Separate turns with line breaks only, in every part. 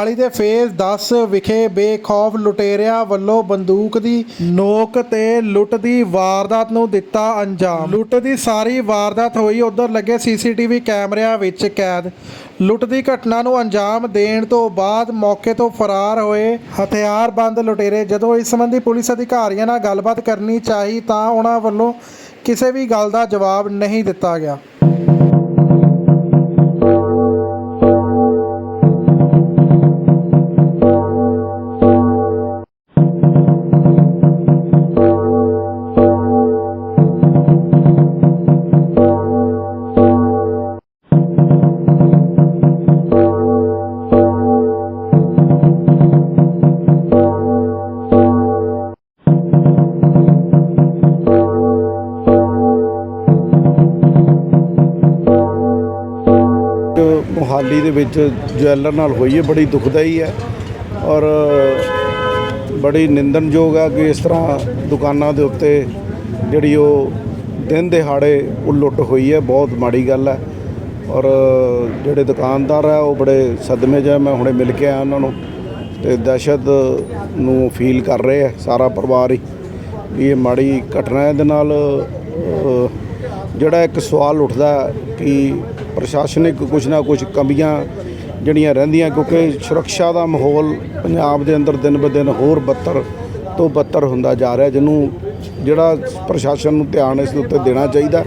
ਮੋਹਾਲੀ ਦੇ ਫੇਜ਼ 10 ਵਿਖੇ ਬੇਖੌਫ ਲੁਟੇਰਿਆਂ ਵੱਲੋਂ ਬੰਦੂਕ ਦੀ ਨੋਕ ਤੇ ਲੁੱਟ ਦੀ ਵਾਰਦਾਤ ਨੂੰ ਦਿੱਤਾ ਅੰਜਾਮ। ਲੁੱਟ ਦੀ ਸਾਰੀ ਵਾਰਦਾਤ ਹੋਈ, ਉਧਰ ਲੱਗੇ ਸੀਸੀਟੀਵੀ ਕੈਮਰਿਆਂ ਵਿੱਚ ਕੈਦ। ਲੁੱਟ ਦੀ ਘਟਨਾ ਨੂੰ ਅੰਜਾਮ ਦੇਣ ਤੋਂ ਬਾਅਦ ਮੌਕੇ ਤੋਂ ਫਰਾਰ ਹੋਏ ਹਥਿਆਰਬੰਦ ਲੁਟੇਰੇ। ਜਦੋਂ ਇਸ ਸੰਬੰਧੀ ਪੁਲਿਸ ਅਧਿਕਾਰੀਆਂ ਨਾਲ ਗੱਲਬਾਤ ਕਰਨੀ ਚਾਹੀ ਤਾਂ ਉਹਨਾਂ ਵੱਲੋਂ ਕਿਸੇ ਵੀ ਗੱਲ ਦਾ ਜਵਾਬ ਨਹੀਂ ਦਿੱਤਾ ਗਿਆ।
ਮੁਹਾਲੀ ਦੇ ਵਿੱਚ ਜਵੈਲਰ ਨਾਲ ਹੋਈ ਹੈ, ਬੜੀ ਦੁਖਦਾਈ ਹੈ ਔਰ ਬੜੀ ਨਿੰਦਣਯੋਗ ਹੈ ਕਿ ਇਸ ਤਰ੍ਹਾਂ ਦੁਕਾਨਾਂ ਦੇ ਉੱਤੇ ਜਿਹੜੀ ਉਹ ਦਿਨ ਦਿਹਾੜੇ ਉਹ ਲੁੱਟ ਹੋਈ ਹੈ, ਬਹੁਤ ਮਾੜੀ ਗੱਲ ਹੈ ਔਰ ਜਿਹੜੇ ਦੁਕਾਨਦਾਰ ਹੈ ਉਹ ਬੜੇ ਸਦਮੇ 'ਚ ਹੈ ਮੈਂ ਹੁਣੇ ਮਿਲ ਕੇ ਆਇਆ ਉਹਨਾਂ ਨੂੰ ਤੇ ਦਹਿਸ਼ਤ ਨੂੰ ਫੀਲ ਕਰ ਰਹੇ ਹੈ ਸਾਰਾ ਪਰਿਵਾਰ ਹੀ ਇਹ ਮਾੜੀ ਘਟਨਾ ਹੈ। ਇਹਦੇ ਨਾਲ ਜਿਹੜਾ ਇੱਕ ਸਵਾਲ ਉੱਠਦਾ ਕਿ ਪ੍ਰਸ਼ਾਸਨਿਕ ਕੁਝ ਨਾ ਕੁਝ ਕਮੀਆਂ ਜਿਹੜੀਆਂ ਰਹਿੰਦੀਆਂ, ਕਿਉਂਕਿ ਸੁਰੱਖਿਆ ਦਾ ਮਾਹੌਲ ਪੰਜਾਬ ਦੇ ਅੰਦਰ ਦਿਨ ਬ ਦਿਨ ਹੋਰ ਬੱਤਰ ਤੋਂ ਬੱਤਰ ਹੁੰਦਾ ਜਾ ਰਿਹਾ, ਜਿਹਨੂੰ ਜਿਹੜਾ ਪ੍ਰਸ਼ਾਸਨ ਨੂੰ ਧਿਆਨ ਇਸ ਦੇ ਉੱਤੇ ਦੇਣਾ ਚਾਹੀਦਾ।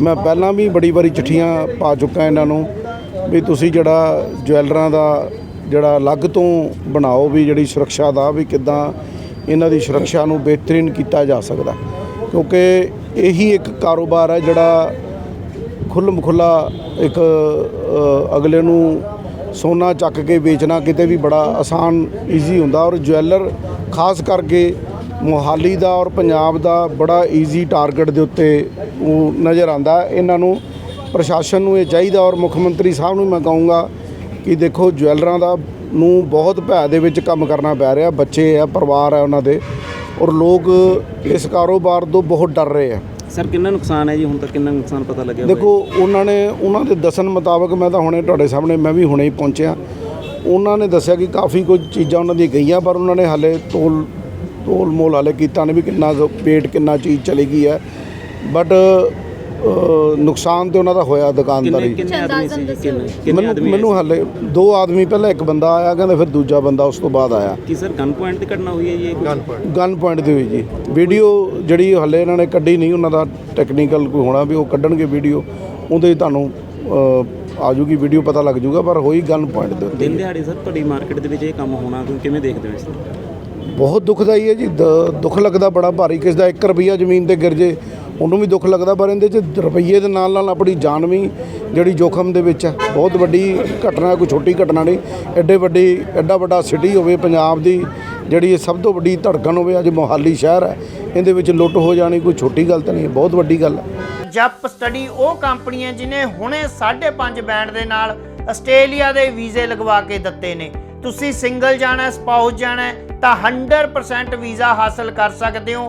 ਮੈਂ ਪਹਿਲਾਂ ਵੀ ਬੜੀ ਵਾਰੀ ਚਿੱਠੀਆਂ ਪਾ ਚੁੱਕਾ ਇਹਨਾਂ ਨੂੰ ਵੀ ਤੁਸੀਂ ਜਿਹੜਾ ਜਵੈਲਰਾਂ ਦਾ ਜਿਹੜਾ ਅਲੱਗ ਤੋਂ ਬਣਾਓ ਵੀ ਜਿਹੜੀ ਸੁਰੱਖਿਆ ਦਾ, ਵੀ ਕਿੱਦਾਂ ਇਹਨਾਂ ਦੀ ਸੁਰੱਖਿਆ ਨੂੰ ਬਿਹਤਰੀਨ ਕੀਤਾ ਜਾ ਸਕਦਾ। ਕਿਉਂਕਿ ਇਹੀ ਇੱਕ ਕਾਰੋਬਾਰ ਹੈ ਜਿਹੜਾ ਖੁੱਲ੍ਹ ਖੁੱਲਾ ਇੱਕ ਅਗਲੇ ਨੂੰ ਸੋਨਾ ਚੱਕ ਕੇ ਵੇਚਣਾ ਕਿਤੇ ਵੀ ਬੜਾ ਆਸਾਨ ਈਜ਼ੀ ਹੁੰਦਾ ਔਰ ਜੁਐਲਰ ਖਾਸ ਕਰਕੇ ਮੋਹਾਲੀ ਦਾ ਔਰ ਪੰਜਾਬ ਦਾ ਬੜਾ ਈਜ਼ੀ ਟਾਰਗੇਟ ਦੇ ਉੱਤੇ ਉਹ ਨਜ਼ਰ ਆਂਦਾ ਇਹਨਾਂ ਨੂੰ ਪ੍ਰਸ਼ਾਸਨ ਨੂੰ ਇਹ ਚਾਹੀਦਾ ਔਰ ਮੁੱਖ ਮੰਤਰੀ ਸਾਹਿਬ ਨੂੰ ਮੈਂ ਕਹੂੰਗਾ ਕਿ ਦੇਖੋ ਜੁਐਲਰਾਂ ਦਾ ਨੂੰ ਬਹੁਤ ਭੈ ਦੇ ਵਿੱਚ ਕੰਮ ਕਰਨਾ ਪੈ ਰਿਹਾ। ਬੱਚੇ ਆ, ਪਰਿਵਾਰ ਹੈ ਉਹਨਾਂ ਦੇ ਔਰ ਲੋਕ ਇਸ ਕਾਰੋਬਾਰ ਤੋਂ ਬਹੁਤ ਡਰ ਰਹੇ ਆ।
ਸਰ, ਕਿੰਨਾ ਨੁਕਸਾਨ ਹੈ ਜੀ? ਹੁਣ ਤੱਕ ਕਿੰਨਾ ਨੁਕਸਾਨ ਪਤਾ ਲੱਗਿਆ
ਦੇਖੋ, ਉਹਨਾਂ ਨੇ, ਉਹਨਾਂ ਦੇ ਦੱਸਣ ਮੁਤਾਬਕ ਮੈਂ ਤਾਂ ਹੁਣੇ ਤੁਹਾਡੇ ਸਾਹਮਣੇ, ਮੈਂ ਵੀ ਹੁਣੇ ਹੀ ਪਹੁੰਚਿਆ। ਉਹਨਾਂ ਨੇ ਦੱਸਿਆ ਕਿ ਕਾਫੀ ਕੁਝ ਚੀਜ਼ਾਂ ਉਹਨਾਂ ਦੀ ਗਈਆਂ, ਪਰ ਉਹਨਾਂ ਨੇ ਹਾਲੇ ਤੋਲ ਤੋਲ ਮੋਲ ਹਾਲੇ ਕੀਤਾ ਨੇ ਵੀ ਕਿੰਨਾ ਪੇਟ ਕਿੰਨਾ ਚੀਜ਼ ਚਲੀ ਗਈ ਹੈ। ਬਟ ਨੁਕਸਾਨ ਤੇ ਉਹਨਾਂ ਦਾ ਹੋਇਆ
ਕਿੰਨੇ
ਦੁਕਾਨਦਾਰੀ।
ਕਿੰਨੇ ਆਦਮੀ ਸੀ? ਕਿੰਨੇ ਆਦਮੀ
ਮੈਨੂੰ ਹਾਲੇ ਦੋ ਆਦਮੀ ਪਹਿਲਾਂ ਇੱਕ ਬੰਦਾ ਆਇਆ ਕਹਿੰਦੇ ਫਿਰ ਦੂਜਾ ਬੰਦਾ ਉਸ ਤੋਂ ਬਾਅਦ ਆਇਆ।
ਕੀ ਸਰ ਗਨ ਪੁਆਇੰਟ ਤੇ ਘਟਨਾ ਹੋਈ ਹੈ ਜੀ ਗਨ ਪੁਆਇੰਟ
ਗਨ ਪੁਆਇੰਟ ਦੀ ਹੋਈ ਜੀ। ਵੀਡੀਓ ਜਿਹੜੀ ਹੱਲੇ ਇਹਨਾਂ ਨੇ ਕੱਢੀ ਨਹੀਂ ਉਹਨਾਂ ਦਾ ਟੈਕਨੀਕਲ ਕੋਈ ਹੋਣਾ ਵੀ ਉਹ ਕੱਢਣਗੇ ਵੀਡੀਓ ਉਹਦੇ ਤੁਹਾਨੂੰ ਆ ਜੂਗੀ ਵੀਡੀਓ ਪਤਾ ਲੱਗ ਜੂਗਾ ਪਰ ਹੋਈ ਗਨ ਪੁਆਇੰਟ ਦੇ ਉੱਤੇ।
ਦਿਨ ਦਿਹਾੜੇ ਸਰ ਤੁਹਾਡੀ ਮਾਰਕੀਟ ਦੇ ਵਿੱਚ ਇਹ ਕੰਮ ਹੋਣਾ ਤੁਸੀਂ ਕਿਵੇਂ ਦੇਖਦੇ ਹੋ ਇਸ ਨੂੰ
ਬਹੁਤ ਦੁਖਦਾਈ ਹੈ ਜੀ ਦੁੱਖ ਲੱਗਦਾ ਬੜਾ ਭਾਰੀ ਕਿਸ ਦਾ 1 ਰੁਪਈਆ ਜ਼ਮੀਨ ਤੇ ਗਿਰ ਜੇ ਉਹਨੂੰ ਵੀ ਦੁੱਖ ਲੱਗਦਾ ਪਰ ਇਹਦੇ 'ਚ ਰੁਪਈਏ ਦੇ ਨਾਲ ਨਾਲ ਆਪਣੀ ਜਾਨ ਵੀ ਜਿਹੜੀ ਜੋਖਮ ਦੇ ਵਿੱਚ ਹੈ ਬਹੁਤ ਵੱਡੀ ਘਟਨਾ ਕੋਈ ਛੋਟੀ ਘਟਨਾ ਨਹੀਂ ਐਡੇ ਵੱਡੀ ਐਡਾ ਵੱਡਾ ਸਿਟੀ ਹੋਵੇ ਪੰਜਾਬ ਦੀ ਜਿਹੜੀ ਇਹ ਸਭ ਤੋਂ ਵੱਡੀ ਧੜਕਣ ਹੋਵੇ ਅੱਜ ਮੋਹਾਲੀ ਸ਼ਹਿਰ ਹੈ ਇਹਦੇ ਵਿੱਚ ਲੁੱਟ ਹੋ ਜਾਣੀ ਕੋਈ ਛੋਟੀ ਗੱਲ ਤਾਂ ਨਹੀਂ ਹੈ, ਬਹੁਤ ਵੱਡੀ ਗੱਲ ਹੈ
ਜੱਪ ਸਟੱਡੀ ਉਹ ਕੰਪਨੀ ਹੈ ਜਿਨੇ ਹੁਣੇ 5.5 ਬੈਂਡ ਦੇ ਨਾਲ ਆਸਟ੍ਰੇਲੀਆ ਦੇ ਵੀਜ਼ੇ ਲਗਵਾ ਕੇ ਦਿੱਤੇ ਨੇ। ਤੁਸੀਂ ਸਿੰਗਲ ਜਾਣਾ ਸਪਾਊਸ ਜਾਣਾ ਤਾਂ 100% ਵੀਜ਼ਾ ਹਾਸਲ ਕਰ ਸਕਦੇ ਹੋ।